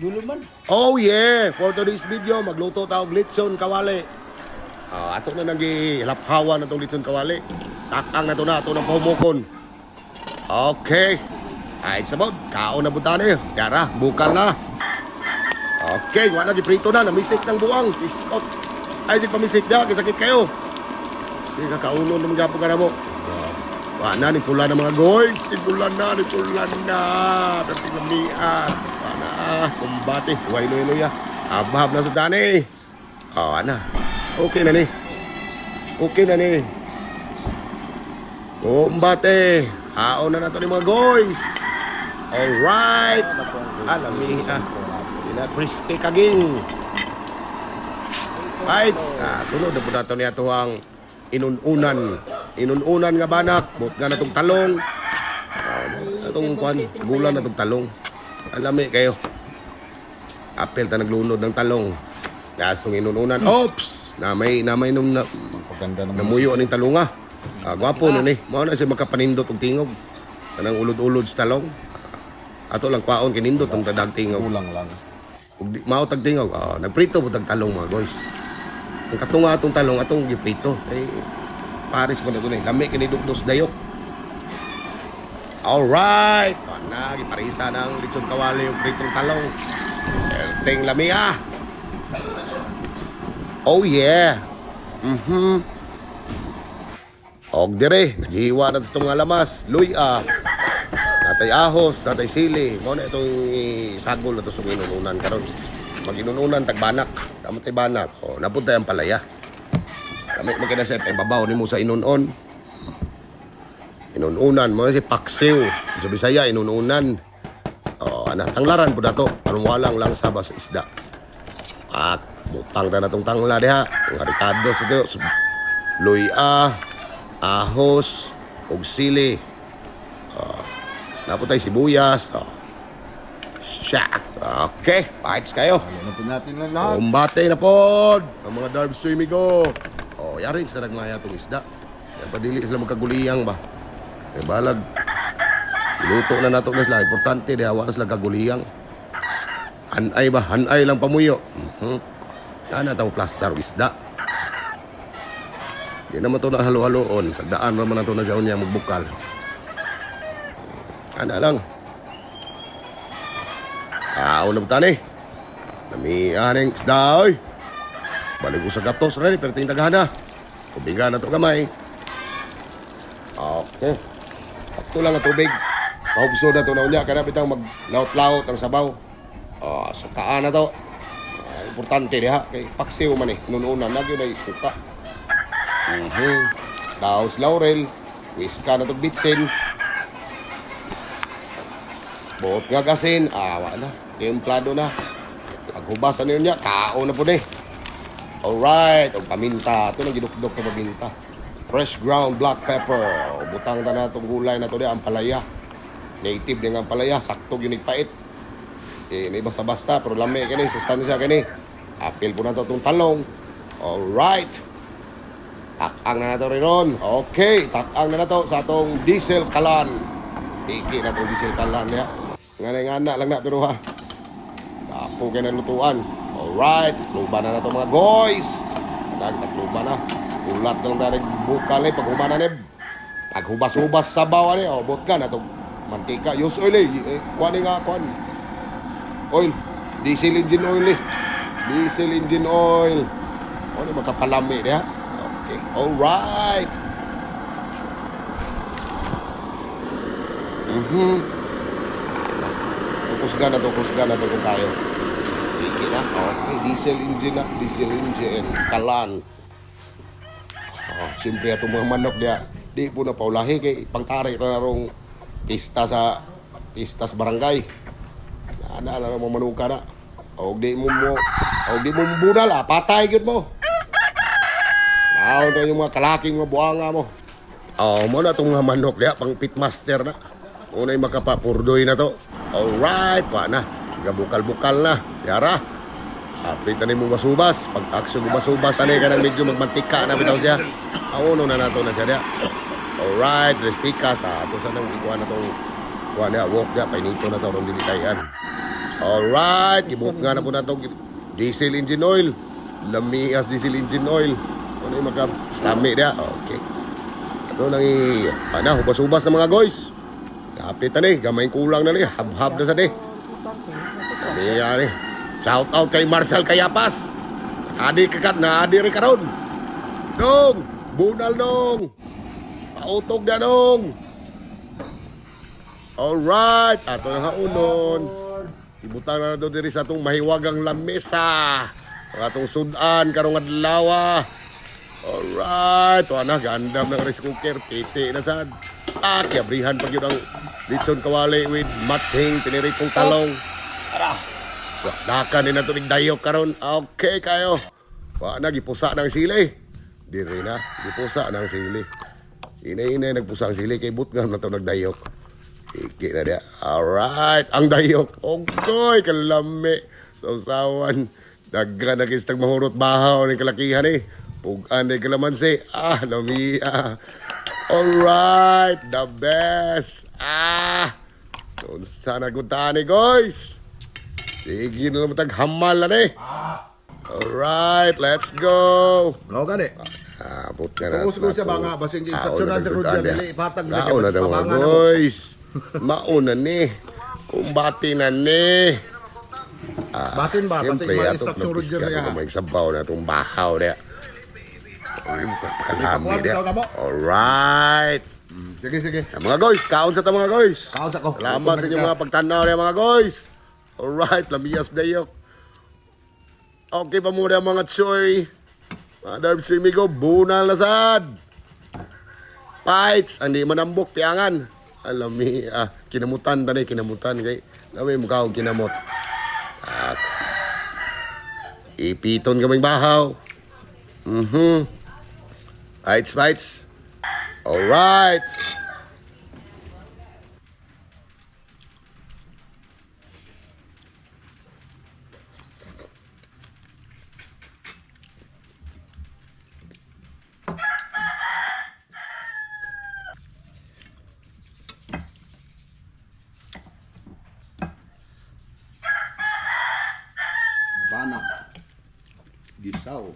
Dulo man. Oh yeah, for today's video magluto tayo og litson kawali. Ah, ato na nagi laphawan na tong litson kawali. Takang na to na ato ng pahumukon. Okay. Ay sabod, kaon na butane. Tara, bukal na. Okay, wala di prito na, namisik ng buwang. Biskot. Ay, sig pamisik na, sakit kayo. Sige, kauno na mga ka na mo. Ah, Wala ni pula na mga goys. Ni pula na, ni na. Tapi ngamian. Ah, kumbate. Huwag ilo ya. Abhab na sa dani. Oh, ana. Okay na ni. Okay na ni. Kumbate. Haon na nato ni mga goys. Alright. Alami ah. Ina crispy kaging. Bites. Ah, sunod na po nato niya to ang inununan. Inununan nga banak. Bot nga natong talong. Um, atong kwan, gulan natong talong. Alami kayo. Apel ta naglunod ng talong. Gas tong inununan. Oops! Na may na may nung na, Paganda naman. namuyo ning talong ah. Ah, gwapo na ni. Mao na siya makapanindot og tingog. Kanang ulod-ulod sa talong. Ah, ato lang kwaon kinindot ang tadag tingog. Kulang lang. Ug di mao tag tingog. Ah, nagprito po tag talong mga boys. Ang katunga atong talong atong giprito. Ay Paris man ni lami kini dugdos dayok. Alright! Na, giparisa ng lechon kawali yung pritong talong. Erting lami ah! Oh yeah! Mhm. Og dire, naghiwa na sa mga lamas. Luy ah. Natay ahos, natay sili. Mo na itong isagol na ito inununan karon. Mag-inununan, tagbanak. Tama tay banak. O, napunta ang palaya. Kami magkina sa ibabaw ni mo sa inunon. Inununan mo na si Paksiw. Sa Bisaya, inununan. O, anak, tanglaran po na to. Parang walang lang saba sa isda. At butang ta na tong tangla diha. Ang Ricardo sa ito. Luya, ahos, ug sili. Uh, naputay sibuyas. Oh. Shack. Okay, bites kayo. Ayan na po natin lang lahat. Umbate na pod ang mga darb swimigo. Oh, yari sa nagmaya tong isda. Yan padili sila magkaguliyang ba. Eh balag. Iluto na nato na sila. Importante di awa na sila kaguliyang. Hanay ba? Hanay lang pamuyo. Mhm. Yan na tawag plaster isda. Di naman to na halo-haloon. Sa daan naman na to na siya niya magbukal. Ana lang. Kao na butani. Nami aning isda oy. Balik ko sa gatos rin, pero tingin tagahana. Tubigan na to gamay. Okay. Sakto lang ang tubig. Pahubso na to na unya. Kaya bitang maglaot-laot ang sabaw. Ah, sukaan na to. Ah, importante diha. Kay paksiw man eh. Nununan, lagi na isuka. Mhm. Daos laurel. Whiska na to bitsin. Buot nga kasin. Ah, wala. Templado na. Paghubasan na yun niya, kao na po ni. Alright, ang paminta. Ito nang ginukdok na paminta. Fresh ground black pepper. Butang na na itong gulay na ito ang palaya. Native din ang palaya. Sakto yun pait. Eh, may basta-basta. Pero lami kini. Sustansya kini. Apil po na ito itong talong. Alright. Takang na na ito rin Okay, takang na na ito sa atong diesel kalan. Iki na itong diesel kalan niya. Ngana-ngana lang na pero ha. Tapo kayo ng lutuan. Alright, luba na na to mga guys. Nagtag luba na. Ulat lang na nagbukal eh. Pag humana ni. Pag hubas-hubas sa bawa ni. O, bot ka na to. Mantika. Use oil eh. eh kuhan eh nga, kuhan. Oil. Diesel engine oil eh. Diesel engine oil. O, ni magkapalami niya. Okay. Alright. Mhm. Kusga na to, kusga na to kung tayo. Iki na. Okay, diesel engine na. Diesel engine. Kalan. Oh, siyempre itong mga manok dia. Di po na paulahi kay pangtari ito na rong pista sa pista sa barangay. Ana na mo manuka na. O di mo mo o di mo bunal ah, patay gyud mo. Naon to yung mga kalaking mga buanga mo. Oh, mo na itong mga manok dia pang pitmaster na. Unay makapapurdoy na to. Alright, pa na. Gabukal-bukal na. Yara. Apit na ni mo basubas. Pag aksyon mo basubas, anay ka nang medyo magmantika na bitaw siya. Auno na nato na siya dia. Alright, restika sa ato sa nang ikuha na tong kuha niya, walk niya, painito na to, rong dilitayan. Alright, gibuot nga na po na to diesel engine oil. Lamias diesel engine oil. Ano yung magka lami dia? Okay. Ano nang i... Ano, hubas-hubas na mga guys. Kapit na ni, gamay kulang na ni. Hab-hab na sa ni. Sabi niya ni. Shout out kay Marcel Kayapas. Adi kakat na adi rin karon. Dong, bunal dong. Pautog na dong. Alright, ato na nga unon. Ibutang na doon diri sa atong mahiwagang lamesa. Ang atong sudan karong adlaw. Alright, to na gandam ng rice cooker, piti na sad. Ah, kiabrihan pag yun ang litson kawali with matching piniritong talong. Dakan din na tunig dayok karon. Okay kayo. Wa na gipusa ng sili. Diri na gipusa ng sili. Ina-ina nagpusa ang sili kay butngam na to nagdayok. Iki na dia. Alright, ang dayok. Okay, kalami. Sausawan. Dagga na kistag mahurot bahaw ni kalakihan eh. Pugan ni kalamansi. Ah, lami ah. Alright, the best. Ah. Doon sana guntaan ni guys. Sige na naman taghamal na ni. Alright, let's go. Mao gani. Ah, put ka na. Focus ko sa mga basing instructional sa Rodya, dili ipatag sa Mauna na mga pabangan ako. boys. Mauna ni. Kumbati na ni. Ah, Batin ba? Siyempre, Basing mga ato napiska Rodya ko niya. may sabaw na itong bahaw niya. Ay, pakalami Ikaw, niya. ikaw na mo. Alright. Sige, sige. Ah, Mga guys, kaon sa ta mga guys. Kaon sa ko. Salamat sa inyong mga pagtanaw niya mga guys. Alright, lamiyas dayok. Okay pa muna mga choy. Mga Darb Simigo, bunal na sad. Fights, hindi manambok, tiyangan. Alam mi, ah, kinamutan tanay, kinamutan kay. Lami mo ka kinamot. At, ipiton kaming bahaw. Mhm. Fights, fights. Alright. go.